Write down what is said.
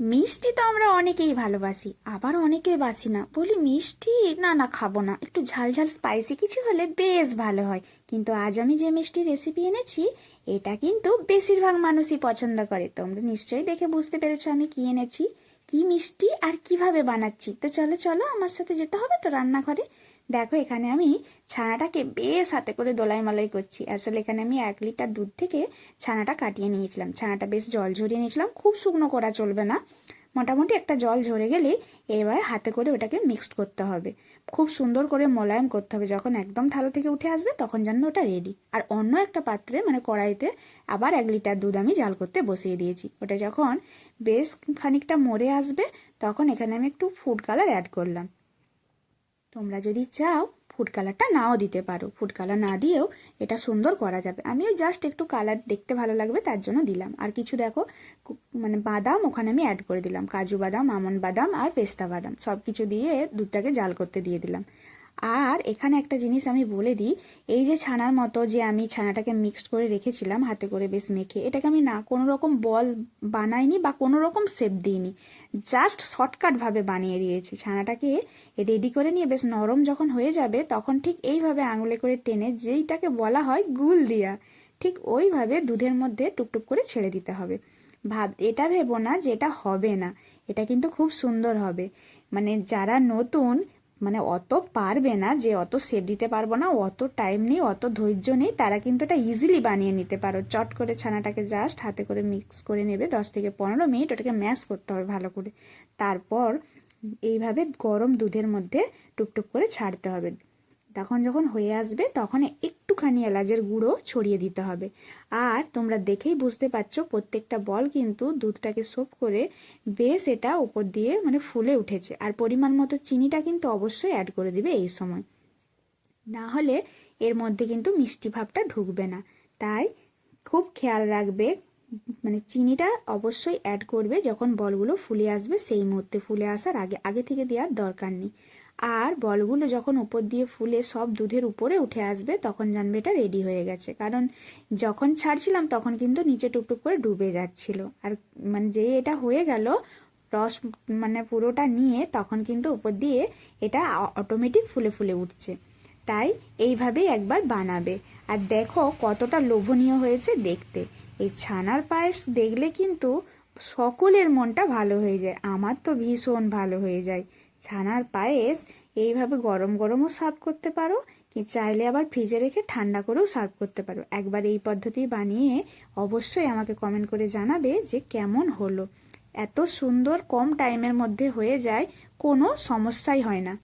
মিষ্টি তো আমরা অনেকেই ভালোবাসি, আবার অনেকেই বাসি না। বলি মিষ্টি? না না, খাব না। একটু ঝাল ঝাল স্পাইসি কিছু হলে বেশ ভালো হয়। কিন্তু আজ আমি যে মিষ্টি রেসিপি এনেছি, এটা কিন্তু বেশিরভাগ মানুষই পছন্দ করে। তোমরা নিশ্চয়ই দেখে বুঝতে পেরেছ আমি কি এনেছি, কি মিষ্টি আর কীভাবে বানাচ্ছি। তো চলো চলো, আমার সাথে যেতে হবে তো রান্নাঘরে। দেখো, এখানে আমি ছানাটাকে বেশ হাতে করে দোলাই মালাই করছি। আসলে এখানে আমি এক লিটার দুধ থেকে ছানাটা কাটিয়ে নিয়েছিলাম। ছানাটা বেশ জল ঝরিয়ে নিয়েছিলাম। খুব শুকনো করা চলবে না। মোটামুটি একটা জল ঝরে গেলে এবার হাতে করে ওটাকে মিক্সড করতে হবে। খুব সুন্দর করে মোলায়েম করতে হবে। যখন একদম থালা থেকে উঠে আসবে, তখন যেন ওটা রেডি আর অন্য একটা পাত্রে মানে কড়াইতে, আবার এক লিটার দুধ আমি জাল করতে বসিয়ে দিয়েছি। ওটা যখন বেশ খানিকটা মরে আসবে, তখন এখানে আমি একটু ফুড কালার অ্যাড করলাম। তোমরা যদি চাও ফুড কালারটা নাও দিতে পারো। ফুড কালার না দিয়েও এটা সুন্দর করা যাবে। আমিও জাস্ট একটু কালার দেখতে ভালো লাগবে, তার জন্য দিলাম। আর কিছু দেখো মানে বাদাম, ওখানে আমি অ্যাড করে দিলাম। কাজু বাদাম, আমন বাদাম আর পেস্তা বাদাম। সব কিছু দিয়ে দুধটাকে জাল করতে দিয়ে দিলাম। আর এখানে একটা জিনিস আমি বলে দিই, এই যে ছানার মতো যে আমি ছানাটাকে মিক্সড করে রেখেছিলাম, হাতে করে বেশ মেখে, এটাকে আমি না কোনো রকম বল বানাইনি বা কোনো রকম শেপ দিইনি জাস্ট শর্টকাটভাবে বানিয়ে দিয়েছি। ছানাটাকে রেডি করে নিয়ে বেশ নরম যখন হয়ে যাবে, তখন ঠিক এইভাবে আঙুলে করে টেনে যেইটাকে বলা হয় গুল দিয়া, ঠিক ওইভাবে দুধের মধ্যে টুকটুক করে ছেড়ে দিতে হবে। ভাব, এটা ভেবো না যে এটা হবে না, এটা কিন্তু খুব সুন্দর হবে। মানে যারা নতুন মানে অত পারবে না যে অত সেপ দিতে পারব না, অত টাইম নেই, অত ধৈর্য নেই, তারা কিন্তু এটা ইজিলি বানিয়ে নিতে পারো। চট করে ছানাটাকে জাস্ট হাতে করে মিক্স করে নেবে দশ থেকে পনেরো মিনিট, ওটাকে ম্যাশ করতে হবে ভালো করে। তারপর এইভাবে গরম দুধের মধ্যে টুকটুক করে ছাড়তে হবে। তখন যখন হয়ে আসবে তখন একটুখানি এলাচের গুঁড়ো ছড়িয়ে দিতে হবে। আর তোমরা দেখেই বুঝতে পারছ, প্রত্যেকটা বল কিন্তু দুধটাকে সোপ করে বেশ এটা উপর দিয়ে মানে ফুলে উঠেছে। আর পরিমাণ মতো চিনিটা কিন্তু অবশ্যই অ্যাড করে দিবে এই সময়। না হলে এর মধ্যে কিন্তু মিষ্টি ভাবটা ঢুকবে না। তাই খুব খেয়াল রাখবে মানে চিনিটা অবশ্যই অ্যাড করবে যখন বলগুলো ফুলে আসবে, সেই মুহূর্তে ফুলে আসার আগে আগে থেকে দেওয়ার দরকার নেই। আর বলগুলো যখন উপর দিয়ে ফুলে সব দুধের উপরে উঠে আসবে, তখন জানবে এটা রেডি হয়ে গেছে। কারণ যখন ছাড়ছিলাম, তখন কিন্তু নিচে টুকটুক করে ডুবে যাচ্ছিল। আর মানে যে এটা হয়ে গেল, রস মানে পুরোটা নিয়ে, তখন কিন্তু উপর দিয়ে এটা অটোমেটিক ফুলে ফুলে উঠছে। তাই এইভাবেই একবার বানাবে। আর দেখো কতটা লোভনীয় হয়েছে দেখতে। এই ছানার পায়েস দেখলে কিন্তু সকলের মনটা ভালো হয়ে যায়। আমার তো ভীষণ ভালো হয়ে যায়। ছানার পায়েস এইভাবে গরম গরমও সার্ভ করতে পারো, কি চাইলে আবার ফ্রিজে রেখে ঠান্ডা করেও সার্ভ করতে পারো। একবার এই পদ্ধতি বানিয়ে অবশ্যই আমাকে কমেন্ট করে জানাবে যে কেমন হলো। এত সুন্দর কম টাইমের মধ্যে হয়ে যায়, কোনো সমস্যাই হয় না।